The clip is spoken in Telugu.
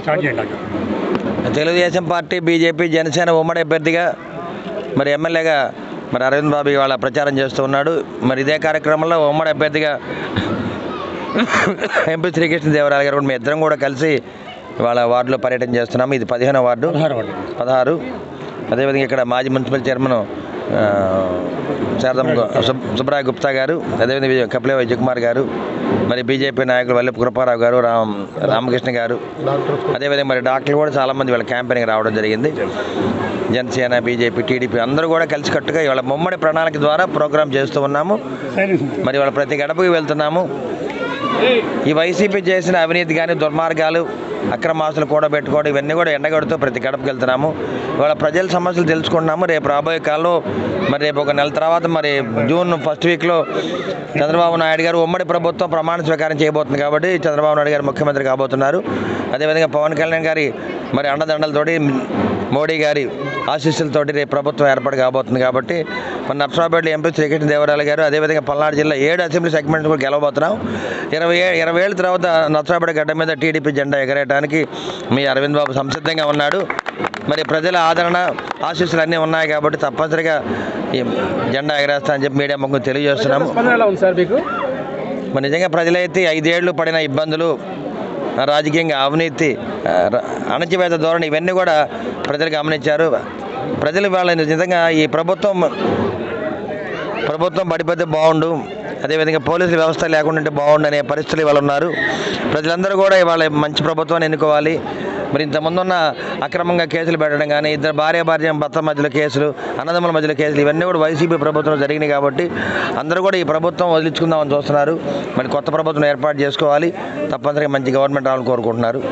స్టార్ట్ చేయండి doctor Telugu Desam party BJP Janasena ఉమ్మడి అభ్యర్థిగా మరి ఎమ్మెల్యేగా మరి అరవింద్ బాబు ఇవాళ ప్రచారం చేస్తూ ఉన్నాడు. మరి ఇదే కార్యక్రమంలో ఉమ్మడి అభ్యర్థిగా ఎంపీ శ్రీకృష్ణ దేవరాయలు గారు మీ ఇద్దరం కూడా కలిసి ఇవాళ వార్డులో పర్యటన చేస్తున్నాము. ఇది పదిహేనో వార్డు. పదహారు. అదేవిధంగా ఇక్కడ మాజీ మున్సిపల్ చైర్మన్ శారదమ్మ సుబ్రాయ గుప్తా గారు అదేవిధంగా కపిలే విజయకుమార్ గారు మరి బీజేపీ నాయకులు వల్లెపు కృపారావు గారు రామ్ రామకృష్ణ గారు అదేవిధంగా మరి డాక్టర్లు కూడా చాలామంది వాళ్ళ క్యాంపెయిన్కి రావడం జరిగింది. జనసేన బీజేపీ టీడీపీ అందరూ కూడా కలిసికట్టుగా ఇవాళ ముమ్మడి ప్రణాళిక ద్వారా ప్రోగ్రాం చేస్తూ ఉన్నాము. మరి వాళ్ళ ప్రతి గడపకి వెళ్తున్నాము. ఈ వైసీపీ చేసిన అవినీతి కానీ దుర్మార్గాలు అక్రమాస్తులు కూడబెట్టుకోవడం ఇవన్నీ కూడా ఎండగడుతూ ప్రతి గడపకి వెళ్తున్నాము. ఇవాళ ప్రజల సమస్యలు తెలుసుకుంటున్నాము. రేపు రాబోయే కాలంలో మరి రేపు ఒక నెల తర్వాత మరి జూన్ ఫస్ట్ వీక్లో చంద్రబాబు నాయుడు గారు ఉమ్మడి ప్రభుత్వం ప్రమాణ స్వీకారం చేయబోతుంది కాబట్టి చంద్రబాబు నాయుడు గారు ముఖ్యమంత్రి కాబోతున్నారు. అదేవిధంగా పవన్ కళ్యాణ్ గారి మరి అండదండలతోటి మోడీ గారి ఆశీస్సులతోటి రేపు ప్రభుత్వం ఏర్పాటు కాబోతుంది కాబట్టి మన నర్సరాపేట ఎంపీ శ్రీకృష్ణ దేవరాయలు గారు అదేవిధంగా పల్నాడు జిల్లా ఏడు అసెంబ్లీ సెగ్మెంట్ కూడా గెలవబోతున్నాం. ఇరవై ఏ ఇరవై ఏళ్ళ తర్వాత నర్సరాపేట గడ్డ మీద టీడీపీ జెండా ఎగరేయడానికి మీ అరవింద్ బాబు సంసిద్ధంగా ఉన్నాడు. మరి ప్రజల ఆదరణ ఆశీస్సులు అన్నీ ఉన్నాయి కాబట్టి తప్పనిసరిగా ఈ జెండా ఎగరేస్తా అని చెప్పి మీడియా ముగ్గురు తెలియజేస్తున్నాము. మరి నిజంగా ప్రజలైతే ఐదేళ్ళు పడిన ఇబ్బందులు రాజకీయంగా అవినీతి అణచివేత ధోరణి ఇవన్నీ కూడా ప్రజలు గమనించారు. ప్రజలు వాళ్ళ నిజంగా ఈ ప్రభుత్వం ప్రభుత్వం పడిపోతే బాగుండు. అదేవిధంగా పోలీసుల వ్యవస్థ లేకుండా బాగుండు అనే పరిస్థితులు ఇవాళ ఉన్నారు. ప్రజలందరూ కూడా ఇవాళ మంచి ప్రభుత్వాన్ని ఎన్నుకోవాలి. మరి ఇంతకుముందు ఉన్న అక్రమంగా కేసులు పెట్టడం కానీ ఇద్దరు భార్య భార్య భర్త మధ్యలో కేసులు అన్నదమ్ముల మధ్యలో కేసులు ఇవన్నీ కూడా వైసీపీ ప్రభుత్వం జరిగినాయి కాబట్టి అందరూ కూడా ఈ ప్రభుత్వం వదిలించుకుందామని చూస్తున్నారు. మరి కొత్త ప్రభుత్వం ఏర్పాటు చేసుకోవాలి. తప్పనిసరిగా మంచి గవర్నమెంట్ రావాలని కోరుకుంటున్నారు.